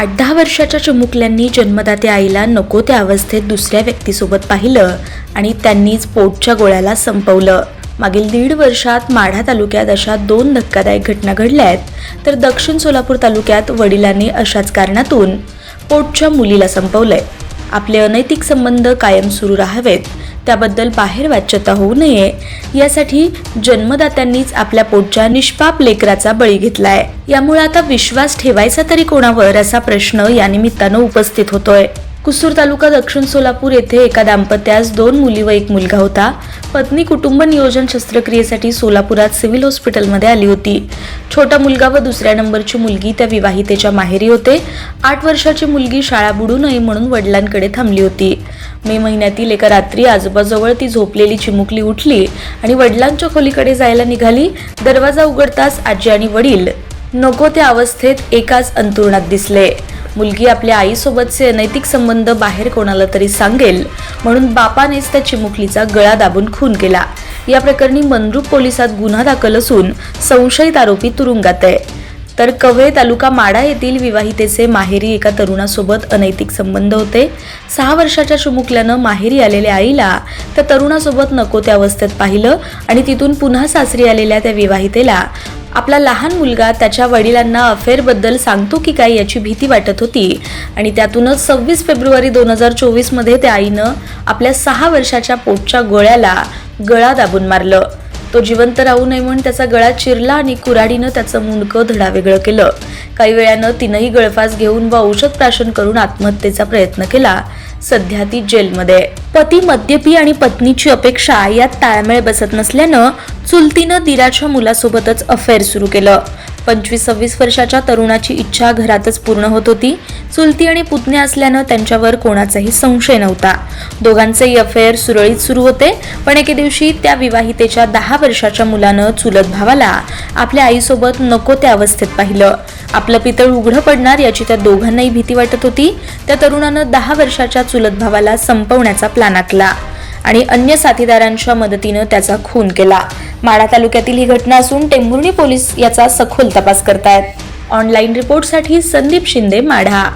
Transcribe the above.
आठ दहा वर्षाच्या चिमुकल्यांनी जन्मदात्या आईला नको त्या अवस्थेत दुसऱ्या व्यक्तीसोबत पाहिलं आणि त्यांनीच पोटच्या गोळ्याला संपवलं. मागील दीड वर्षात माढा तालुक्यात अशा दोन धक्कादायक घटना घडल्या आहेत तर दक्षिण सोलापूर तालुक्यात वडिलांनी अशाच कारणातून पोटच्या मुलीला संपवलंय. आपले अनैतिक संबंध कायम सुरू राहावेत. त्याबद्दल बाहेर वाच्यता होऊ नये. यासाठी जन्मदात्यांनीच आपल्या पोटच्या निष्पाप लेकराचा बळी घेतलाय. यामुळे आता विश्वास ठेवायचा तरी कोणावर असा प्रश्न या निमित्तानं उपस्थित होतोय. कुसूर तालुका दक्षिण सोलापूर येथे एका दाम्पत्यास दोन मुली व एक मुलगा होता. पत्नी कुटुंब नियोजन शस्त्रक्रियेसाठी सोलापुरात सिव्हिल हॉस्पिटलमध्ये आली होती. छोटा मुलगा व दुसऱ्या नंबरची मुलगी त्या विवाहितेच्या माहेरी होते. आठ वर्षाची मुलगी शाळा बुडू नये म्हणून वडिलांकडे थांबली होती. मे महिन्यातील एका रात्री आजोबाजवळ ती झोपलेली चिमुकली उठली आणि वडिलांच्या खोलीकडे जायला निघाली. दरवाजा उघडताच आजी आणि वडील नको त्या अवस्थेत एकाच अंतुरणात दिसले. मुलगी आपल्या आईसोबतचे अनैतिक संबंध बाहेर कोणाला तरी सांगेल म्हणून बापानेच त्या चिमुकलीचा गळा दाबून खून केला. या प्रकरणी मनरूप पोलिसात गुन्हा दाखल असून संशयित आरोपी तुरुंगात आहे. तर कव्हे तालुका माडा येथील विवाहितेचे माहेरी एका तरुणासोबत अनैतिक संबंध होते. सहा वर्षाच्या शुमुकल्यानं माहेरी आलेल्या आईला त्या तरुणासोबत नको त्या अवस्थेत पाहिलं आणि तिथून पुन्हा सासरी आलेल्या त्या विवाहितेला आपला लहान मुलगा त्याच्या वडिलांना अफेअरबद्दल सांगतो की काय याची भीती वाटत होती आणि त्यातूनच सव्वीस फेब्रुवारी दोन हजार चोवीसमध्ये त्या आईनं आपल्या सहा वर्षाच्या पोटच्या गोळ्याला गळा दाबून मारलं. तो जिवंत राहू नये म्हणून त्याचा गळा चिरला आणि कुऱ्हाडीनं त्याचं मुंडकं धडावेगळं केलं. काही वेळानं तिनंही गळफास घेऊन व औषध प्राशन करून आत्महत्येचा प्रयत्न केला. सध्या ती जेलमध्ये पती मद्यपी आणि पत्नीची अपेक्षा यात ताळमेळ बसत नसल्यानं चुलतीनं दिराच्या मुलासोबतच अफेअर सुरू केलं. पंचवीस सव्वीस वर्षाच्या तरुणाची इच्छा घरातच पूर्ण होत होती. चुलती आणि पुतण्या असल्यानं त्यांच्यावर कोणाचाही संशय नव्हता. दोघांचेही अफेअर सुरळीत सुरू होते पण एके दिवशी त्या विवाहितेच्या दहा वर्षाच्या मुलानं चुलत भावाला आपल्या आईसोबत नको त्या अवस्थेत पाहिलं. आपलं पितळ उघडं पडणार याची त्या दोघांनाही भीती वाटत होती. त्या तरुणानं दहा वर्षाच्या चुलत भावाला संपवण्याचा प्लान आखला आणि अन्य साथीदारांच्या मदतीनं त्याचा खून केला. माढा तालुक्यातील ही घटना असून टेंभुर्णी पोलीस याचा सखोल तपास करतायत. ऑनलाईन रिपोर्टसाठी संदीप शिंदे माढा.